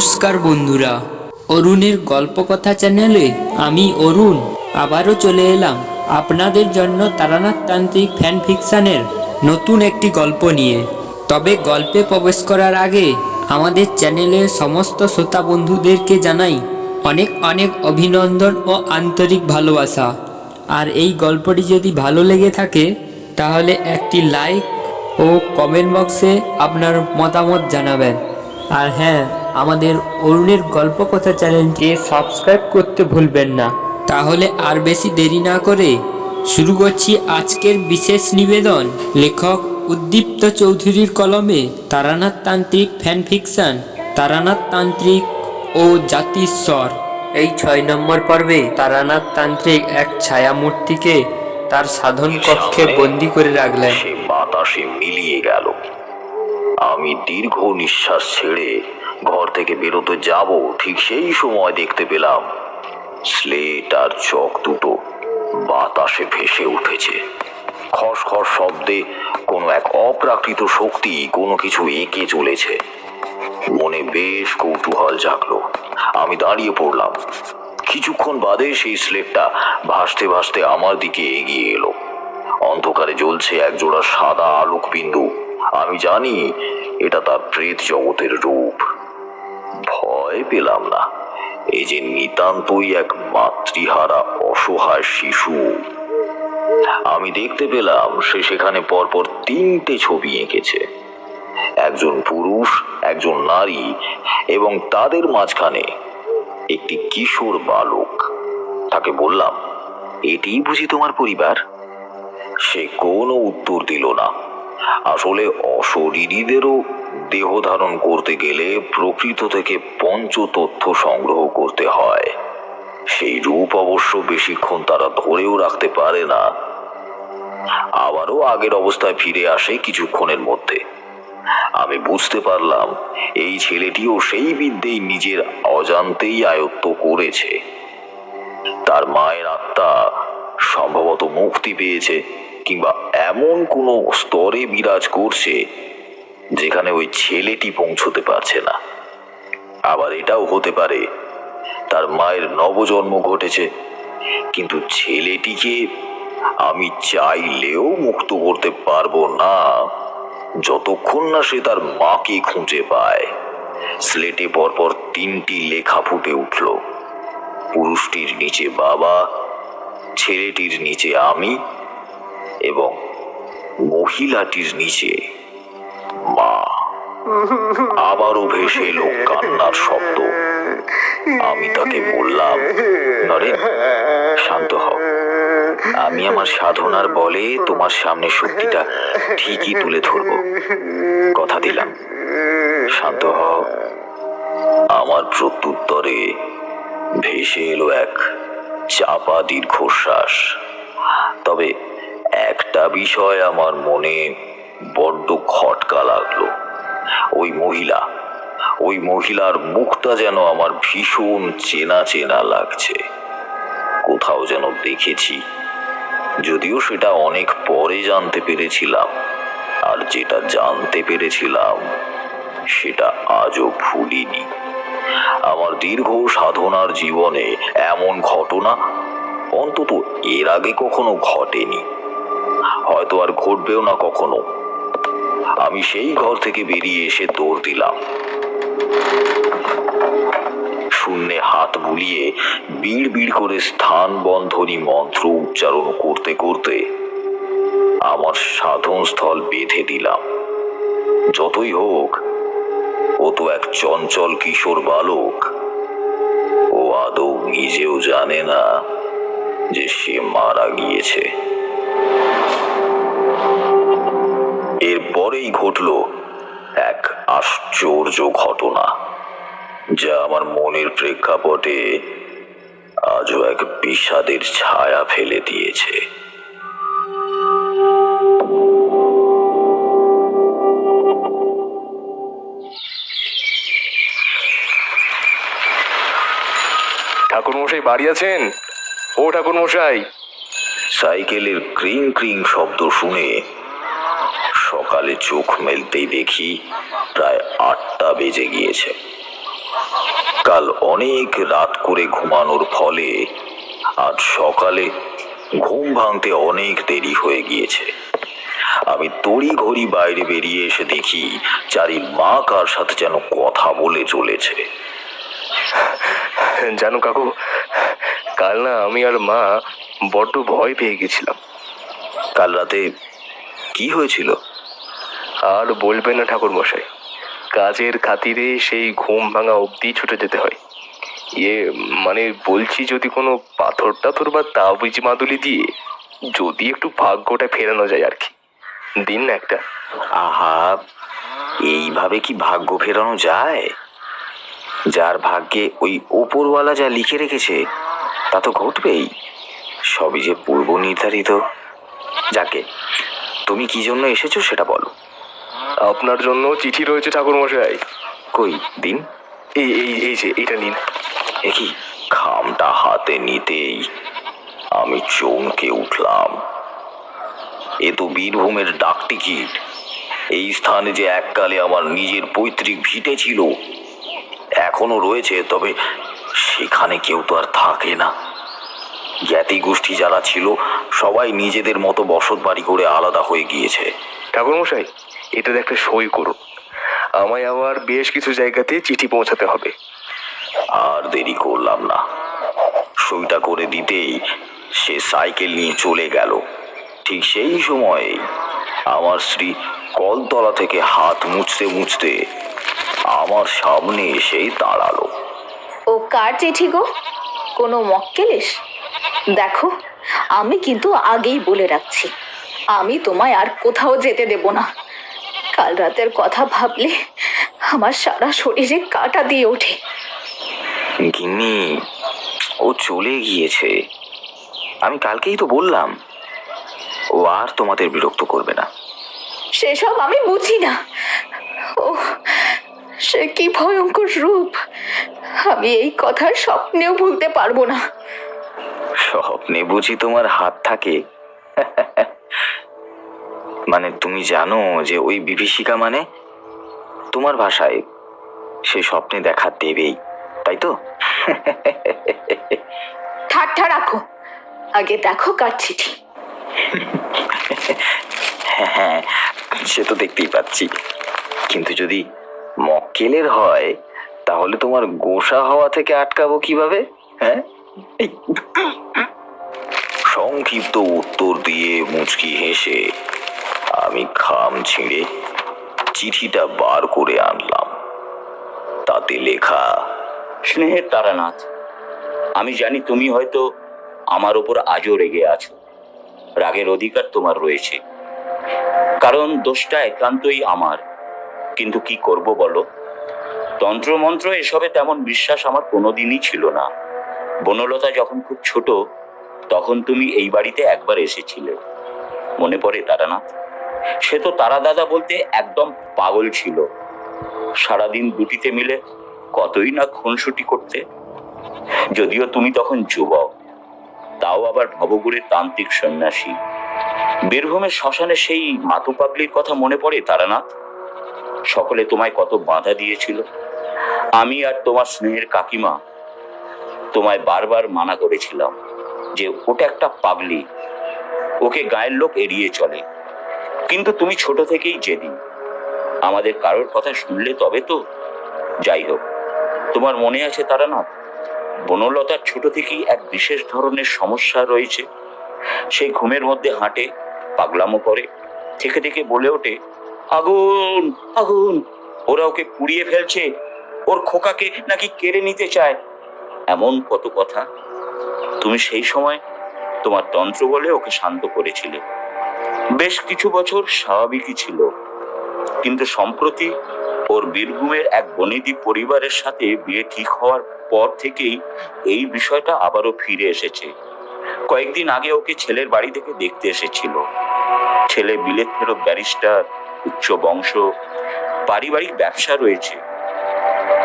নমস্কার বন্ধুরা। অরুণের গল্পকথা চ্যানেলে আমি অরুণ আবারও চলে এলাম আপনাদের জন্য তারানাথ তান্ত্রিক ফ্যান ফিকশানের নতুন একটি গল্প নিয়ে। তবে গল্পে প্রবেশ করার আগে আমাদের চ্যানেলের সমস্ত শ্রোতা বন্ধুদেরকে জানাই অনেক অনেক অভিনন্দন ও আন্তরিক ভালোবাসা। আর এই গল্পটি যদি ভালো লেগে থাকে, তাহলে একটি লাইক ও কমেন্ট বক্সে আপনার মতামত জানাবেন। আর হ্যাঁ আমাদের অরুণের গল্প কথা চ্যানেলটি সাবস্ক্রাইব করতে ভুলবেন না। তাহলে আর বেশি দেরি না করে শুরু করছি আজকের বিশেষ নিবেদন। লেখক উদ্দীপ্ত চৌধুরীর কলমে তারানাথ তান্ত্রিক ফ্যান ফিকশন তারানাথ তান্ত্রিক ও জাতিস্বর। এই ছয় নম্বর পর্বে তারানাথ তান্ত্রিক এক ছায়ামূর্তিকে তার সাধন কক্ষে বন্দি করে রাখলেন। বাতাসে মিলিয়ে গেল। আমি দীর্ঘ নিঃশ্বাস ছেড়ে ঘর থেকে বেরোতে যাব, ঠিক সেই সময় দেখতে পেলাম স্লেট আর চক দুটো বাতাসে ভেসে উঠেছে। খসখস শব্দে কোনো এক অপ্রাকৃত শক্তি কোনো কিছু এঁকে চলেছে। মনে বেশ কৌতূহল জাগলো। আমি দাঁড়িয়ে পড়লাম। কিছুক্ষণ বাদে সেই স্লেটটা ভাসতে ভাসতে আমার দিকে এগিয়ে এলো। অন্ধকারে জ্বলছে একজোড়া সাদা আলোক বিন্দু আমি জানি এটা তার প্রেত জগতের রূপ। ভয় পেলাম না। এই যে নিতান্তই এক মাতৃহারা অসহায় শিশু। আমি দেখতে পেলাম সে সেখানে পরপর তিনটে ছবি এঁকেছে। একজন পুরুষ, একজন নারী এবং তাদের মাঝখানে একটি কিশোর বালক। তাকে বললাম এটিই বুঝি তোমার পরিবার? সে কোনো উত্তর দিল না। আসলে অশরীরীদেরও দেহ ধারণ করতে গেলে প্রকৃত থেকে পঞ্চ তথ্য সংগ্রহ করতে হয়। সেই রূপ অবশ্য বেশিক্ষণ তারা ধরেও রাখতে পারে না। আবারও আগের অবস্থায় ফিরে আসে কিছুক্ষণের মধ্যে। আমি বুঝতে পারলাম, এই ছেলেটিও সেই বিদ্যেই নিজের অজান্তেই আয়ত্ত করেছে। তার মায়ের আত্মা সম্ভবত মুক্তি পেয়েছে। কিংবা এমন কোনো স্তরে বিরাজ করছে যেখানে ওই ছেলেটি পৌঁছতে পারছে না। আবার এটাও হতে পারে তার মায়ের নবজন্ম ঘটেছে, কিন্তু ছেলেটিকে আমি চাইলেও মুক্ত করতে পারব না, যতক্ষণ না সে তার মাকে খুঁজে পায়। স্লেটে পরপর তিনটি লেখা ফুটে উঠল, পুরুষটির নিচে বাবা, ছেলেটির নিচে আমি এবং মহিলাটির নিচে মা। আবারও ভেসে এলো কান্নার শব্দ। আমি তাকে বললাম নরেন শান্ত হও। আমি আমার সাধনার বলে তোমার সামনে সত্যিটা ঠিকই তুলে ধরবো। কথা দিলাম। শান্ত হও। আমার প্রত্যুত্তরে ভেসে এলো এক চাপা দীর্ঘশ্বাস। তবে একটা বিষয় আমার মনে বড্ড খটকা লাগল। ওই মহিলা, ওই মহিলার মুখটা যেন আমার ভীষণ চেনা চেনা লাগছে। কোথাও যেন দেখেছি, যদিও সেটা অনেক পরে জানতে পেরেছিলাম, আর যেটা জানতে পেরেছিলাম, সেটা আজও ভুলিনি। আমার দীর্ঘ সাধনার জীবনে এমন ঘটনা অন্তত এর আগে কখনো ঘটেনি। হয়তো আর ঘটবেও না কখনো। আমি সেই ঘর থেকে বেরিয়ে এসে দৌড় দিলাম। শূন্যে হাত বুলিয়ে বিড় বিড় করে স্থান বন্ধনী মন্ত্র উচ্চারণ করতে করতে আমার সাধন স্থল বেঁধে দিলাম। যতই হোক, ও তো এক চঞ্চল কিশোর বালক। ও আদৌ নিজেও জানে না যে সে মারা গিয়েছে। এরপরেই ঘটল এক আশ্চর্য ঘটনা যা আমার মনের প্রেক্ষাপটে আজও এক বিষাদের ছায়া ফেলে দিয়েছে। ঠাকুরমশাই বাড়ি আছেন? ও ঠাকুরমশাই। সাইকেলের ক্রিং ক্রিং শব্দ শুনে সকালে চোখ মেলতেই দেখি প্রায় আটটা বেজে গিয়েছে। কাল অনেক রাত করে ঘুমানোর ফলে আজ সকালে ঘুম ভাঙতে অনেক দেরি হয়ে গিয়েছে। আমি তড়ি ঘড়ি বাইরে বেরিয়ে এসে দেখি চারি মা কার সাথে যেন কথা বলে চলেছে। জানো কাকু কাল না আমি আর মা বড্ড ভয় পেয়ে গেছিলাম। কাল রাতে কি হয়েছিল? আর বলবে না ঠাকুর মশাই কাজের খাতিরে সেই ঘুম ভাঙা অবধি ছুটে যেতে হয়। ইয়ে মানে বলছি যদি কোনো পাথর টাথর বা তাবিজ মাদুলি দিয়ে যদি একটু ভাগ্যটা ফেরানো যায় আর কি। দিন না একটা। আহা, এইভাবে কি ভাগ্য ফেরানো যায়? যার ভাগ্যে ওই ওপরওয়ালা যা লিখে রেখেছে, তা তো ঘটবেই। সবই যে পূর্ব নির্ধারিত যাকে, তুমি কি জন্য এসেছ সেটা বলো। আপনার জন্য চিঠি রয়েছে ঠাকুর মশাই কই দিন? এই এই এই যে এটা নিন। কি? খামটা হাতে নিতেই আমি চমকে উঠলাম। এ তো বীরভূমের ডাক টিকিট এই স্থানে যে এককালে আমার নিজের পৈতৃক ভিটে ছিল এখনও রয়েছে তবে সেখানে কেউ তো আর থাকে না। জ্ঞাতি গোষ্ঠী যারা ছিল সবাই নিজেদের মতো বসত বাড়ি করে আলাদা হয়ে গিয়েছে। ঠাকুর মশাই এটাতে একটা সই করুন। আমায় আবার বেশ কিছু জায়গাতে চিঠি পৌঁছাতে হবে। আর দেরি করলাম না। সইটা করে দিতেই সে সাইকেল নিয়ে চলে গেল। ঠিক সেই সময়ে আমার স্ত্রী কলতলা থেকে হাত মুছতে মুছতে আমার সামনে এসে দাঁড়াল। ও কার চিঠি গো? কোনো মক্কেলেস দেখো আমি কিন্তু আগেই বলে রাখছি আমি তোমায় আর কোথাও যেতে দেব না। কাল রাতের কথা ভাবলে আমার সারা শরীরে কাটা দিয়ে ওঠে। গিন্নি ও চলে গিয়েছে। আমি কালকেই তো বললাম ও আর তোমাদের বিরক্ত করবে না। সেসব আমি বুঝি না। ও সে কি ভয়ঙ্কর রূপ। আমি এই কথার স্বপ্নেও ভুলতে পারব না। স্বপ্নে বুঝি তোমার হাত থাকে। মানে তুমি জানো যে ওই বিভীষিকা মানে তোমার ভাষায় সে স্বপ্নে দেখা দেবেই তাই তো? ঠাট্টা রাখো। আগে দেখো কার চিঠি। হ্যাঁ সে তো দেখতেই পাচ্ছি। কিন্তু যদি মক্কেলের হয় তাহলে তোমার গোসা হওয়া থেকে আটকাবো কীভাবে? হ্যাঁ। সংক্ষিপ্ত উত্তর দিয়ে মুচকি হেসে আমি খাম ছিঁড়ে চিঠিটা বার করে আনলাম। তাতে লেখা, স্নেহের তারানাথ, আমি জানি তুমি হয়তো আমার ওপর আজও রেগে আছো। রাগের অধিকার তোমার রয়েছে। কারণ দোষটা একান্তই আমার। কিন্তু কি করব বলো? তন্ত্রমন্ত্র এসবে তেমন বিশ্বাস আমার কোনোদিনই ছিল না। বনলতা যখন খুব ছোট, তখন তুমি এই বাড়িতে একবার এসেছিলে। মনে পড়ে তারানাথ? সে তো তারা দাদা বলতে একদম পাগল ছিল। সারাদিন দুটিতে মিলে কতই না খুনসুটি করতে। যদিও তুমি তখন যুবক, তাও আবার ভবগুড়ের তান্ত্রিক সন্ন্যাসী। বীরভূমের শ্মশানে সেই মাতু পাগলির কথা মনে পড়ে তারানাথ? সকলে তোমায় কত বাধা দিয়েছিল। আমি আর তোমার স্নেহের কাকিমা তোমায় বারবার মানা করেছিলাম যে ওটা একটা পাগলি, ওকে গায়ের লোক এড়িয়ে চলে। কিন্তু তুমি ছোট থেকেই জেদি। আমাদের কারোর কথা শুনলে তবে তো যাই হোক। তোমার মনে আছে তারা না? বনলতার ছোট থেকেই এক বিশেষ ধরনের সমস্যা রয়েছে। সে ঘুমের মধ্যে হাঁটে, পাগলামো করে, থেকে থেকে বলে ওঠে, আগুন আগুন, ওরা ওকে পুড়িয়ে ফেলছে। ওর খোকাকে নাকি কেড়ে নিতে চায়। এমন কত কথা। তুমি সেই সময় তোমার তন্ত্র বলে ওকে শান্ত করেছিলে। বেশ কিছু বছর স্বাভাবিকই ছিল। কিন্তু সম্প্রতি ওর বীরভূমের এক বনেদি পরিবারের সাথে বিয়ে ঠিক হওয়ার পর থেকেই এই বিষয়টা আবারও ফিরে এসেছে। কয়েকদিন আগে ওকে ছেলের বাড়ি থেকে দেখতে এসেছিল। ছেলে বিলেত ফেরত ব্যারিস্টার, উচ্চ বংশ, পারিবারিক ব্যবসা রয়েছে।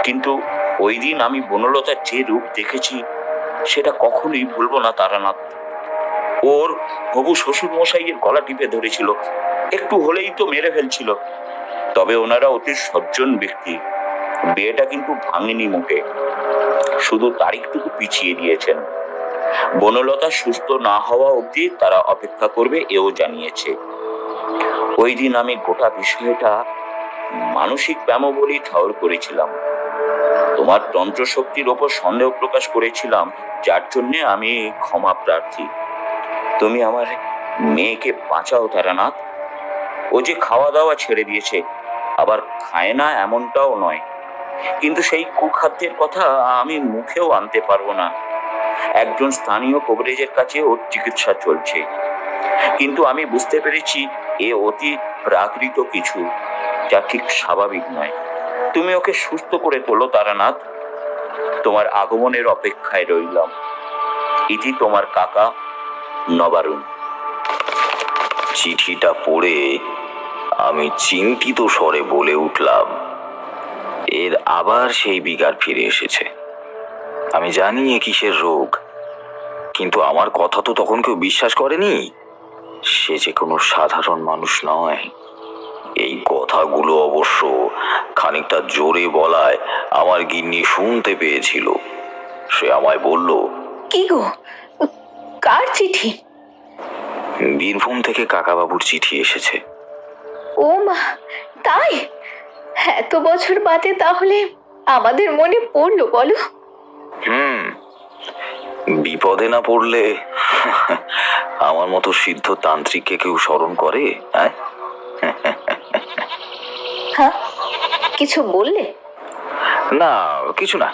কিন্তু ওই দিন আমি বনলতার যে রূপ দেখেছি, সেটা কখনোই ভুলবো না তারানাথ। ওর হবু শ্বশুর মশাইয়ের গলা টিপে ধরেছিল। একটু হলেই তো মেরে ফেলছিল। তবে ওনারা অতি সজ্জন ব্যক্তি। বিয়েটা কিন্তু ভাঙেনি মুখে। শুধু তারিখটুকু পিছিয়ে দিয়েছেন। বনলতা সুস্থ না হওয়া অবধি তারা অপেক্ষা করবে, এও জানিয়েছে। ওই দিন আমি গোটা বিষয়টা মানসিক ব্যামো বলেই ঠাউর করেছিলাম। তোমার তন্ত্র শক্তির ওপর সন্দেহ প্রকাশ করেছিলাম, যার জন্যে আমি ক্ষমা প্রার্থী। তুমি আমার মেয়েকে বাঁচাও তারানাথ। ও যে খাওয়া দাওয়া ছেড়ে দিয়েছে, আবার খায় না এমনটাও নয়। কিন্তু সেই কুখাদ্যের কথা আমি মুখেও আনতে পারব না। একজন স্থানীয় কভারেজের কাছে ওর চিকিৎসা চলছে। কিন্তু আমি বুঝতে পেরেছি এ অতি প্রাকৃত কিছু, যা ঠিক স্বাভাবিক নয়। তুমি ওকে সুস্থ করে তোলো তারানাথ। তোমার আগমনের অপেক্ষায় রইলাম। ইতি তোমার কাকা নবারুণ। চিঠিটা পড়ে আমি চিন্তিত স্বরে বলে উঠলাম, এর আবার সেই বিকার ফিরে এসেছে। আমি জানি এ কিসের রোগ, কিন্তু আমার কথা তো তখন কেউ বিশ্বাস করেনি। সে যে কোনো সাধারণ মানুষ নয়। এই কথাগুলো অবশ্য খানিকটা জোরে বলায় আমার গিন্নি শুনতে পেয়েছিল। সে আমায় বলল, কি গো? কার চিঠি? বীরভূম থেকে কাকাবাবুর চিঠি এসেছে। ও মা তাই? এত বছর বাদে তাহলে আমাদের মনে পড়ল বলো। হুম বিপদে না পড়লে আমার মতো সিদ্ধ তান্ত্রিককে কেউ স্মরণ করে হ্যাঁ? হ্যাঁ কিছু বললে? না কিছু না।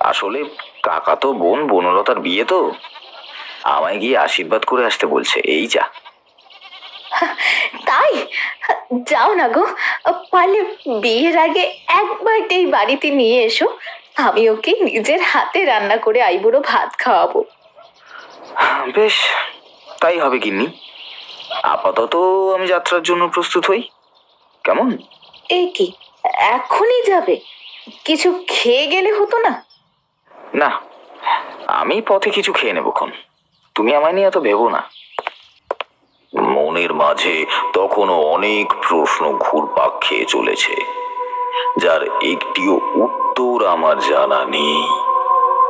আসলে কাকা তো বোন বনলতার বিয়ে তো। আমায় গিয়ে আশীর্বাদ করে আসতে বলছে এই যা। তাই? যাও না গো পারলে বিয়ের আগে একবার এই বাড়িতে নিয়ে এসো আমি ওকে নিজের হাতে রান্না করে আইবুড়ো ভাত খাওয়াবো। বেশ তাই হবে গিন্নি। আপাতত আমি যাত্রার জন্য প্রস্তুত হই। কেমন? এই কি এখনই যাবে? কিছু খেয়ে গেলে হতো না? না আমি পথে কিছু খেয়ে নেব নেবক্ষণ তুমি আমায় নিয়ে এত ভেবো না। মনের মাঝে তখনও অনেক প্রশ্ন ঘুরপাক খেয়ে চলেছে। যার একটিও উত্তর আমার জানা নেই।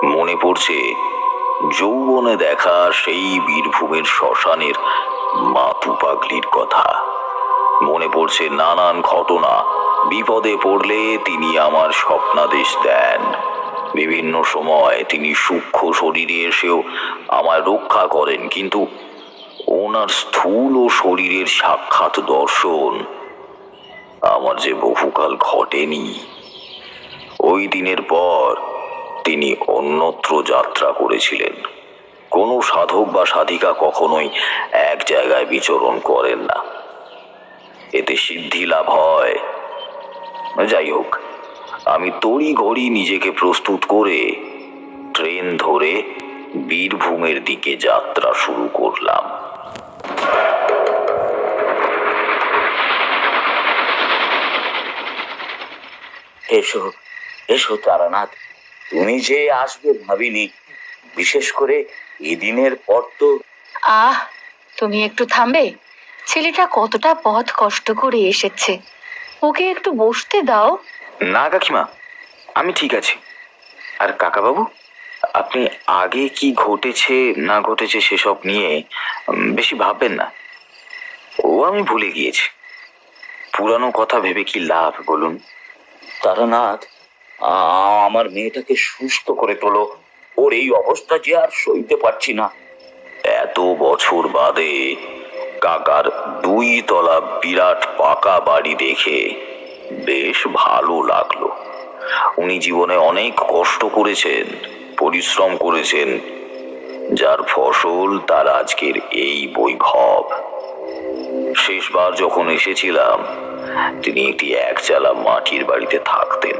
মনে পড়ছে, যৌবনে দেখা সেই বীরভূমের শ্মশানের মাতু পাগলির কথা। মনে পড়ছে নানান ঘটনা। বিপদে পড়লে তিনি আমার স্বপ্নাদেশ দেন। বিভিন্ন সময় তিনি সূক্ষ্ম শরীরে এসেও আমায় রক্ষা করেন, কিন্তু ওনার স্থূল ও শরীরের সাক্ষাৎ দর্শন আমার যে বহুকাল ঘটেনি। ওই দিনের পর তিনি অন্যত্র যাত্রা করেছিলেন। কোনো সাধক বা সাধিকা কখনোই এক জায়গায় বিচরণ করেন না। এতে সিদ্ধি লাভ হয়। যাই হোক আমি তড়ি ঘড়ি নিজেকে প্রস্তুত করে ট্রেন ধরে বীরভূমের দিকে যাত্রা শুরু করলাম। এসো এসো তারানাথ। তুমি যে আসবে ভাবিনি, বিশেষ করে এদিনের পর তো আহ, তুমি একটু থামবে? ছেলেটা কতটা পথ কষ্ট করে এসেছে। ওকে একটু বসতে দাও। না কাকিমা আমি ঠিক আছি। আর কাকাবাবু আপনি আগে কি ঘটেছে না ঘটেছে সেসব নিয়ে বেশি ভাববেন না। ও আমি ভুলে গিয়েছি। পুরানো কথা ভেবে কি লাভ বলুন? তারানাথ আমার মেয়েটাকে সুস্থ করে তোলো। ওর এই অবস্থা যে আর সইতে পারছি না। এত বছর বাদে কাকার দুই তলা বিরাট পাকা বাড়ি দেখে বেশ ভালো লাগল। উনি জীবনে অনেক কষ্ট করেছেন, পরিশ্রম করেছেন, যার ফসল তার আজকের এই বৈভব। শেষবার যখন এসেছিলাম, তিনি একটি একচালা মাটির বাড়িতে থাকতেন।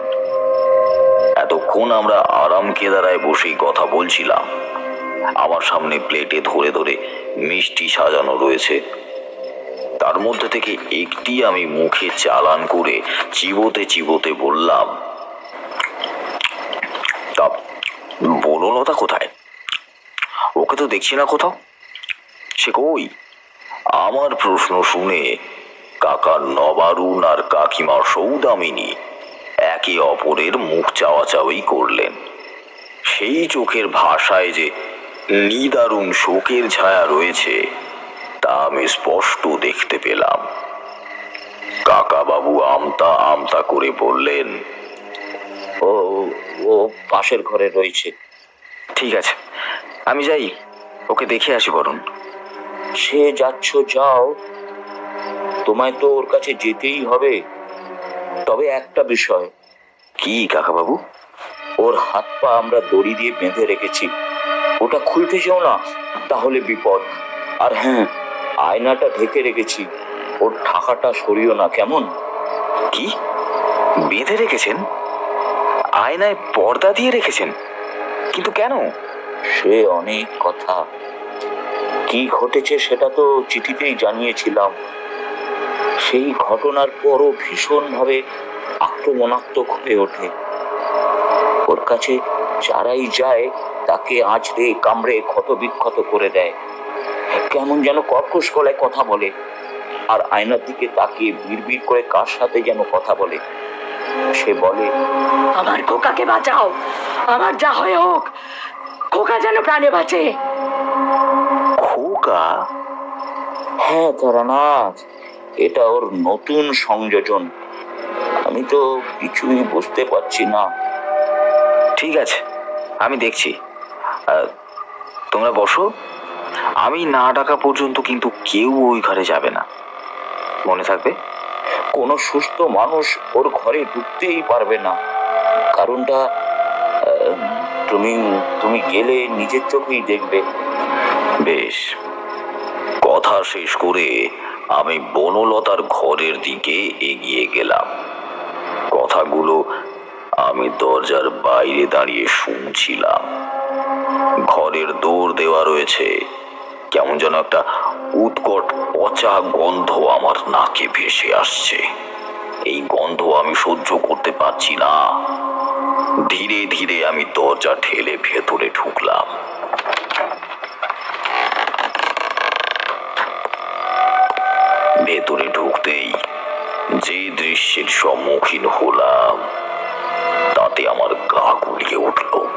এতক্ষণ আমরা আরাম কেদারায় বসেই কথা বলছিলাম। আমার সামনে প্লেটে ধরে ধরে মিষ্টি সাজানো রয়েছে। তার মধ্যে থেকে একটি আমি মুখে চালান করে চিবোতে চিবোতে বললাম, তা কোথায়? ওকে তো দেখছি না কোথাও। সে কই? আমার প্রশ্ন শুনে কাকার নবারুণ আর কাকিমার সৌদামিনী একে অপরের মুখ চাওয়াচাওয়ি করলেন। সেই চোখের ভাষায় যে নিদারুণ শোকের ছায়া রয়েছে আমি স্পষ্ট দেখতে পেলাম। কাকাবাবু আমতা আমতা করে বললেন, ও ও পাশের ঘরে রয়েছে। ঠিক আছে, আমি যাই, ওকে দেখে আসি বরুণ। সে যাচ্ছ, যাও। তোমায় তো ওর কাছে যেতেই হবে। তবে একটা বিষয়, কি কাকাবাবু? ওর হাত পা আমরা দড়ি দিয়ে বেঁধে রেখেছি। ওটা খুলতে যেও না, তাহলে বিপদ। আর হ্যাঁ আয়নাটা ঢেকে রেখেছি। ওর ঢাকাটা সরিও না, কেমন? কি? বেঁধে রেখেছেন? আয়নায় পর্দা দিয়ে রেখেছেন? কিন্তু কেন? সে অনেক কথা। কি ঘটেছে সেটা তো চিঠিতেই জানিয়েছিলাম। সেই ঘটনার পরও ভীষণভাবে আক্রমণাত্মক হয়ে ওঠে। ওর কাছে যারাই যায়, তাকে আঁচড়ে, কামড়ে ক্ষত বিক্ষত করে দেয়। কেমন যেন কর্কশ গলায় কথা বলে। আর আয়নার দিকে তাকিয়ে বিড়বিড় করে কার সাথে যেন কথা বলে। সে বলে আমার খোকাকে বাঁচাও। আমার যা হয় হোক খোকা যেন প্রাণে বাঁচে। খোকা? হ্যাঁ তারানাথ এটা ওর নতুন সংযোজন। আমি তো কিছুই বুঝতে পারছি না। ঠিক আছে আমি দেখছি। তোমরা বসো। আমি না ডাকা পর্যন্ত কিন্তু কেউ ওই ঘরে যাবে না। মনে থাকবে, কোনো সুস্থ মানুষ ওর ঘরে ঢুকতেই পারবে না। কারণটা তুমি তুমি গেলে নিজের চোখেই দেখবে। বেশ, কথা শেষ করে আমি বনলতার ঘরের দিকে এগিয়ে গেলাম। কথাগুলো আমি দরজার বাইরে দাঁড়িয়ে শুনছিলাম। ঘরের দৌড় দেওয়া রয়েছে। কেমন যেন একটা উৎকট, পচা গন্ধ আমার নাকে ভেসে আসছে। এই গন্ধ আমি সহ্য করতে পারছি না। ধীরে ধীরে আমি দরজা ঠেলে ভেতরে ঢুকলাম। ভেতরে ঢুকতেই যে দৃশ্যের সম্মুখীন হলাম, তাতে আমার গা গুলিয়ে উঠল।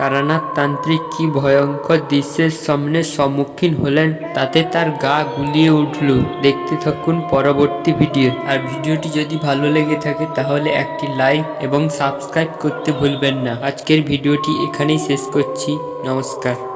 তারানাথ তান্ত্রিক কি ভয়ঙ্কর দৃশ্যের সামনে সম্মুখীন হলেন, তাতে তার গা গুলিয়ে উঠল। দেখতে থাকুন পরবর্তী ভিডিও। আর ভিডিওটি যদি ভালো লেগে থাকে, তাহলে একটি লাইক এবং সাবস্ক্রাইব করতে ভুলবেন না। আজকের ভিডিওটি এখানেই শেষ করছি। নমস্কার।